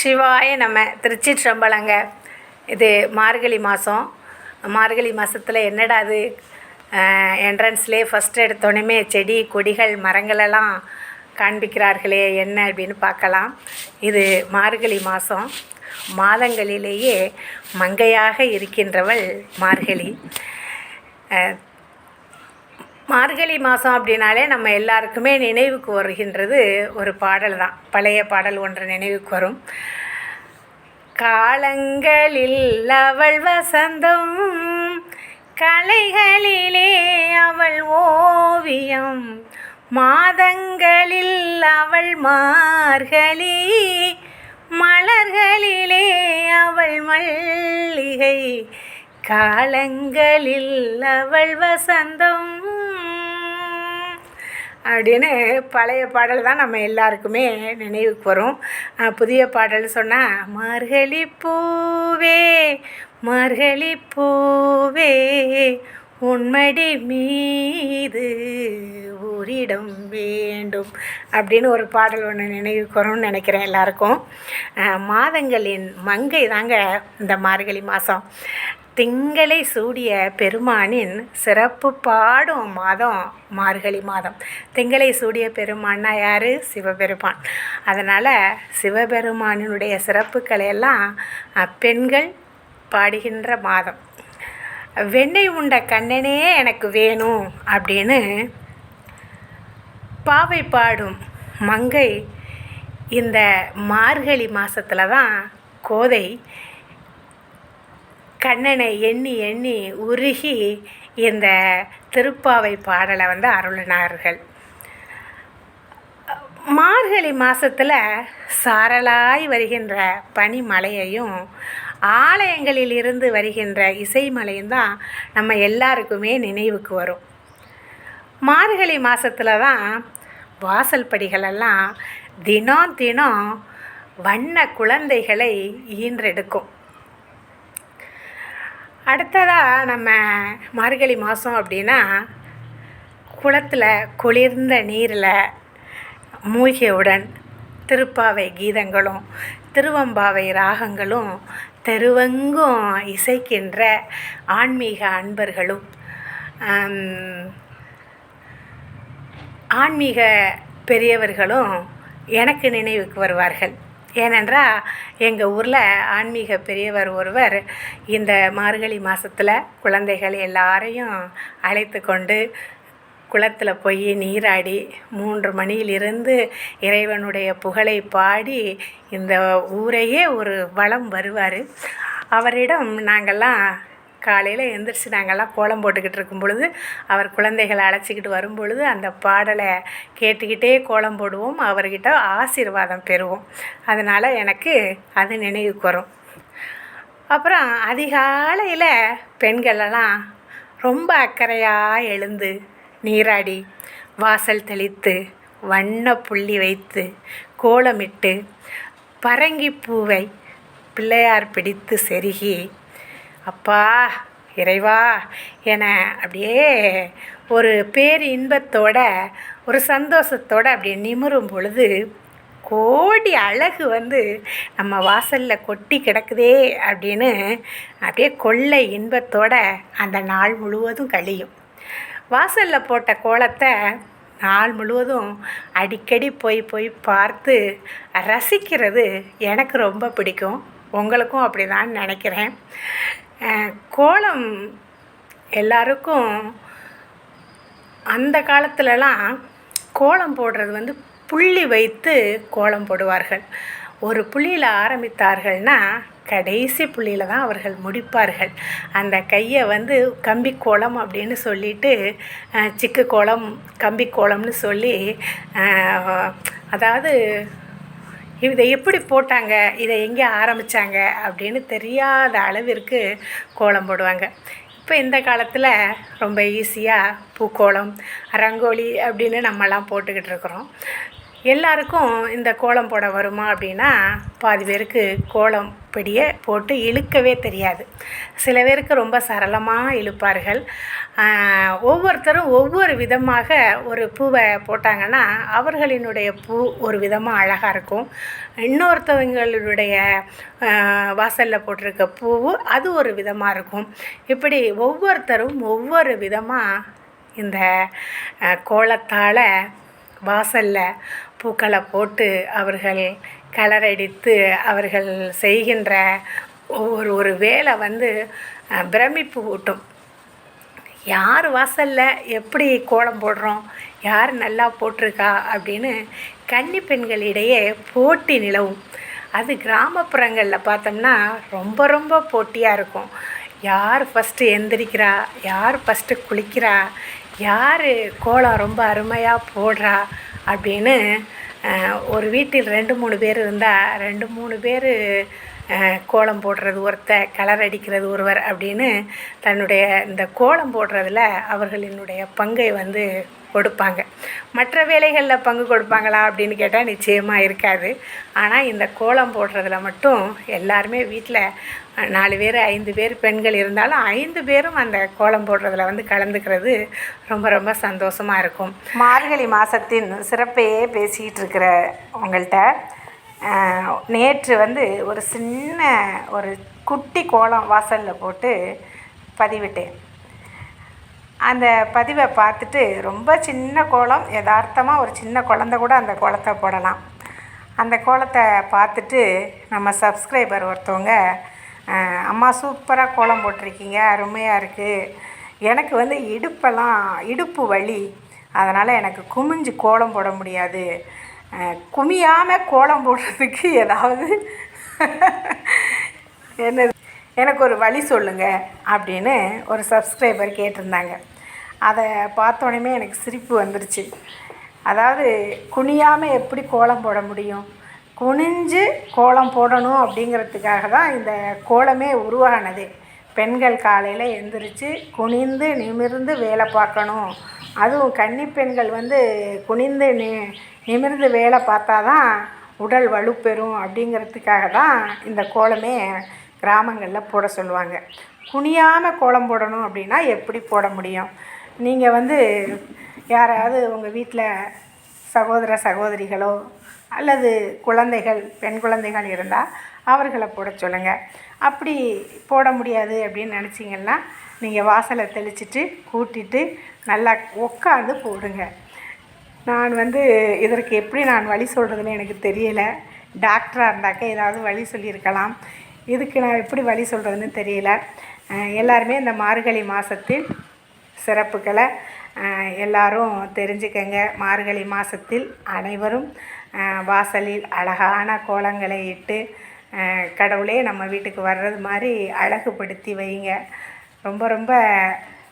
சிவாய நம்ம திருச்சிற்றம்பலங்க. இது மார்கழி மாதம் மார்கழி மாதத்தில் என்னடா அது? என்ட்ரன்ஸ்லேயே ஃபஸ்ட்டு எடுத்தோடனே செடி கொடிகள் மரங்களெல்லாம் காண்பிக்கிறார்களே என்ன அப்படின்னு பார்க்கலாம். இது மார்கழி மாதம் மாதங்களிலேயே மங்கையாக இருக்கின்றவள் மார்கழி. மார்கழி மாதம் அப்படின்னாலே நம்ம எல்லாருக்குமே நினைவுக்கு வருகின்றது ஒரு பாடல் தான். பழைய பாடல் ஒன்று நினைவுக்கு வரும். காலங்களில் அவள் வசந்தம் கலைகளிலே அவள் ஓவியம் மாதங்களில் அவள் மார்கழி மலர்களிலே அவள் மல்லிகை காலங்களில் அவள் வசந்தம். அப்படின்னு பழைய பாடல் தான் நம்ம எல்லாருக்குமே நினைவுக்கு வரும். புதிய பாடல் சொன்னால் மார்கழி பூவே மார்கழி பூவே உண்மடி மீது ஓரிடம் வேண்டும் அப்படின்னு ஒரு பாடல் ஒன்று நினைவுக்கு வரும்னு நினைக்கிறேன் எல்லாருக்கும். மாதங்களின் மங்கை தாங்க இந்த மார்கழி மாதம் திங்களை சூடிய பெருமானின் சிறப்பு பாடும் மாதம் மார்கழி மாதம். திங்களை சூடிய பெருமான்னா யார்? சிவபெருமான். அதனால் சிவபெருமானினுடைய சிறப்புகளை எல்லாம் பெண்கள் பாடுகின்ற மாதம். வெண்ணெய் உண்ட கண்ணனே எனக்கு வேணும் அப்படின்னு பாவை பாடும் மங்கை இந்த மார்கழி மாதத்தில் தான் கோதை கண்ணனை எண்ணி எண்ணி உருகி இந்த திருப்பாவை பாடலை வந்து அருளினார்கள். மார்கழி மாதத்தில் சாரலாய் வருகின்ற பனிமலையையும் ஆலயங்களில் இருந்து வருகின்ற இசைமலையும் தான் நம்ம எல்லாருக்குமே நினைவுக்கு வரும். மார்கழி மாதத்தில் தான் வாசல் படிகளெல்லாம் தினம் தினம் வண்ண குழந்தைகளை ஈன்றெடுக்கும். அடுத்ததாக நம்ம மார்கழி மாதம் அப்படின்னா குளத்தில் குளிர்ந்த நீரில் மூழ்கியவுடன் திருப்பாவை கீதங்களும் திருவம்பாவை ராகங்களும் தெருவெங்கும் இசைக்கின்ற ஆன்மீக அன்பர்களும் ஆன்மீக பெரியவர்களும் எனக்கு நினைவுக்கு வருவார்கள். ஏனென்றால் எங்கள் ஊரில் ஆன்மீக பெரியவர் ஒருவர் இந்த மார்கழி மாதத்தில் குழந்தைகள் எல்லாரையும் அழைத்து கொண்டு குளத்தில் போய் நீராடி மூன்று மணியிலிருந்து இறைவனுடைய புகழை பாடி இந்த ஊரையே ஒரு வளம் வருவார். அவரிடம் நாங்கள்லாம் காலையில் எந்திரிச்சு நாங்கள்லாம் கோலம் போட்டுக்கிட்டு இருக்கும் பொழுது அவர் குழந்தைகளை அழைச்சிக்கிட்டு வரும் பொழுது அந்த பாடலை கேட்டுக்கிட்டே கோலம் போடுவோம். அவர்கிட்ட ஆசீர்வாதம் பெறுவோம். அதனால் எனக்கு அது நினைவுக்கு வரும் அப்புறம் அதிகாலையில் பெண்களெல்லாம் ரொம்ப அக்கறையாக எழுந்து நீராடி வாசல் தெளித்து வண்ண புள்ளி வைத்து கோலமிட்டு பரங்கிப்பூவை பிள்ளையார் பிடித்து செருகி அப்பா இறைவா என அப்படியே ஒரு பேர் இன்பத்தோட ஒரு சந்தோஷத்தோட அப்படியே நிமிரும் பொழுது கோடி அழகு வந்து நம்ம வாசலில் கொட்டி கிடக்குதே அப்படின்னு அப்படியே கொள்ளை இன்பத்தோட அந்த நாள் முழுவதும் கழியும். வாசலில் போட்ட கோலத்தை நாள் முழுவதும் அடிக்கடி போய் போய் பார்த்து ரசிக்கிறது எனக்கு ரொம்ப பிடிக்கும். உங்களுக்கும் அப்படி தான் நினைக்கிறேன். கோலம் எல்லாருக்கும் அந்த காலத்துலலாம் கோலம் போடுறது வந்து புள்ளி வைத்து கோலம் போடுவார்கள். ஒரு புள்ளியில் ஆரம்பித்தார்கள்னா கடைசி புள்ளியில் தான் அவர்கள் முடிப்பார்கள். அந்த கையை வந்து கம்பி கோலம் அப்படின்னு சொல்லிட்டு சிக்கு கோலம் கம்பி கோலம்னு சொல்லி அதாவது இதை எப்படி போட்டாங்க? இதை எங்கே ஆரம்பித்தாங்க அப்படின்னு தெரியாத அளவிற்கு கோலம் போடுவாங்க. இப்போ இந்த காலத்தில் ரொம்ப ஈஸியாக பூக்கோலம் ரங்கோலி அப்படின்னு நம்மலாம் போட்டுக்கிட்டு இருக்கிறோம். எல்லாருக்கும் இந்த கோலம் போட வருமா அப்படின்னா பாதி பேருக்கு கோலம் பிடியை போட்டு இழுக்கவே தெரியாது. சில பேருக்கு ரொம்ப சரளமாக இழுப்பார்கள். ஒவ்வொருத்தரும் ஒவ்வொரு விதமாக ஒரு பூவை போட்டாங்கன்னா அவர்களினுடைய பூ ஒரு விதமாக அழகாக இருக்கும். இன்னொருத்தவங்களுடைய வாசலில் போட்டிருக்க பூவு அது ஒரு விதமாக இருக்கும். இப்படி ஒவ்வொருத்தரும் ஒவ்வொரு விதமாக இந்த கோலத்தால் வாசலில் பூக்களை போட்டு அவர்கள் கலர் அடித்து அவர்கள் செய்கின்ற ஒவ்வொரு ஒரு வேலை வந்து பிரமிப்பு ஊட்டும். யார் வாசலில் எப்படி கோலம் போடுறோம் யார் நல்லா போட்டிருக்கா அப்படின்னு கன்னி பெண்களிடையே போட்டி நிலவும். அது கிராமப்புறங்களில் பார்த்தோம்னா ரொம்ப ரொம்ப போட்டியாக இருக்கும். யார் ஃபஸ்ட்டு எந்திரிக்கிறா யார் ஃபஸ்ட்டு குளிக்கிறா யார் கோலம் ரொம்ப அருமையாக போடுறா அப்படின்னு ஒரு வீட்டில் ரெண்டு மூணு பேர் இருந்தால் ரெண்டு மூணு பேர் கோலம் போடுறது ஒருத்தர் கலர் அடிக்கிறது ஒருவர் அப்படின்னு தன்னுடைய இந்த கோலம் போடுறதுல அவர்களினுடைய பங்கை வந்து கொடுப்பாங்க. மற்ற வேலைகளில் பங்கு கொடுப்பாங்களா அப்படின்னு கேட்டால் நிச்சயமாக இருக்காது. ஆனால் இந்த கோலம் போடுறதுல மட்டும் எல்லாருமே வீட்டில் நாலு பேர் ஐந்து பேர் பெண்கள் இருந்தாலும் ஐந்து பேரும் அந்த கோலம் போடுறதுல வந்து கலந்துக்கிறது ரொம்ப ரொம்ப சந்தோஷமாக இருக்கும். மார்கழி மாதத்தின் சிறப்பையே பேசிக்கிட்டு இருக்கிற உங்கள்கிட்ட நேற்று வந்து ஒரு சின்ன ஒரு குட்டி கோலம் வாசலில் போட்டு பதிவிட்டேன். அந்த பதிவை பார்த்துட்டு ரொம்ப சின்ன கோலம் யதார்த்தமாக ஒரு சின்ன குழந்த கூட அந்த கோலத்தை போடலாம். அந்த கோலத்தை பார்த்துட்டு நம்ம சப்ஸ்கிரைபர் ஒருத்தவங்க அம்மா சூப்பராக கோலம் போட்டிருக்கீங்க அருமையாக இருக்குது எனக்கு வந்து இடுப்பெல்லாம் இடுப்பு வலி. அதனால் எனக்கு குமிஞ்சு கோலம் போட முடியாது. குமியாமல் கோலம் போடுறதுக்கு ஏதாவது என்ன எனக்கு ஒரு வழி சொல்லுங்கள் அப்படின்னு ஒரு சப்ஸ்கிரைபர் கேட்டிருந்தாங்க. அதை பார்த்தோன்னே எனக்கு சிரிப்பு வந்துருச்சு. அதாவது குனியாமல் எப்படி கோலம் போட முடியும்? குனிஞ்சு கோலம் போடணும் அப்படிங்கிறதுக்காக தான் இந்த கோலமே உருவானது. பெண்கள் காலையில் எந்திரிச்சு குனிந்து நிமிர்ந்து வேலை பார்க்கணும். அதுவும் கன்னி பெண்கள் வந்து குனிந்து நி நிமிர்ந்து வேலை பார்த்தா தான் உடல் வலுப்பெறும் அப்படிங்கிறதுக்காக தான் இந்த கோலமே கிராமங்களில் போட சொல்லுவாங்க. குனியாமல் கோலம் போடணும் அப்படின்னா எப்படி போட முடியும்? நீங்கள் வந்து யாராவது உங்கள் வீட்டில் சகோதர சகோதரிகளோ அல்லது குழந்தைகள் பெண் குழந்தைகள் இருந்தால் அவர்களை போட சொல்லுங்கள் அப்படி போட முடியாது அப்படின்னு நினச்சிங்கன்னா நீங்கள் வாசலை தெளிச்சிட்டு கூட்டிட்டு நல்லா உட்காந்து போடுங்க. நான் வந்து இதற்கு எப்படி நான் வழி சொல்கிறதுன்னு எனக்கு தெரியலை. டாக்டராக இருந்தாக்க ஏதாவது வழி சொல்லியிருக்கலாம். இதுக்கு நான் எப்படி வழி சொல்கிறதுன்னு தெரியல. எல்லாருமே இந்த மார்கழி மாதத்தில் சிறப்புகளை எல்லாரும் தெரிஞ்சுக்கங்க. மார்கழி மாதத்தில் அனைவரும் வாசலில் அழகான கோலங்களை இட்டு கடவுளே நம்ம வீட்டுக்கு வர்றது மாதிரி அழகுபடுத்தி வைங்க. ரொம்ப ரொம்ப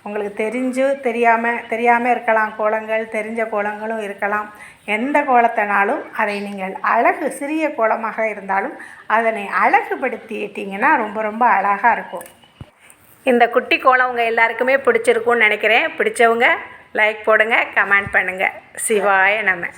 உங்களுக்கு தெரிஞ்சு தெரியாமல் தெரியாமல் இருக்கலாம். கோலங்கள் தெரிஞ்ச கோலங்களும் இருக்கலாம். எந்த கோலத்தினாலும் அதை நீங்கள் அழகு சிறிய கோலமாக இருந்தாலும் அதனை அழகுபடுத்திட்டிங்கன்னா ரொம்ப ரொம்ப அழகாக இருக்கும். இந்த குட்டி கோலம் உங்கள் எல்லாருக்குமே பிடிச்சிருக்கும்னு நினைக்கிறேன். பிடிச்சவங்க லைக் போடுங்க கமெண்ட் பண்ணுங்கள் சிவாய நம்ம